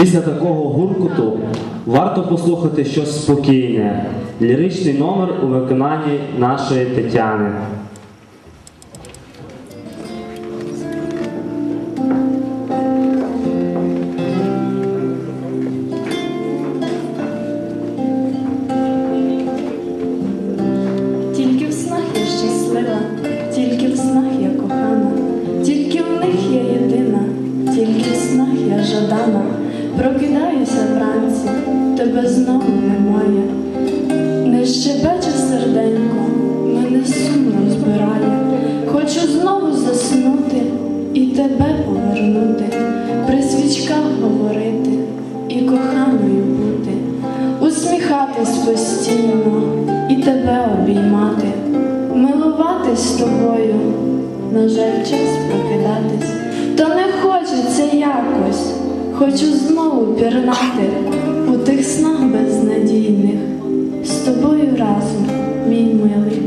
Після такого гуркоту варто послухати щось спокійне, ліричний номер у виконанні нашої Тетяни. Тільки в снах я кохана, тільки в них я єдина, тільки в снах я жадана. Прокидаюся вранці, тебе знову немає. Не щебече серденько, мене сумно розбирає. Хочу знову заснути і тебе повернути, при свічках говорити і коханою бути, усміхатись постійно і тебе обіймати, милуватись тобою, на жаль, час прокидатись, хочу знову пірнати у тих снах безнадійних, з тобою разом, мій милий,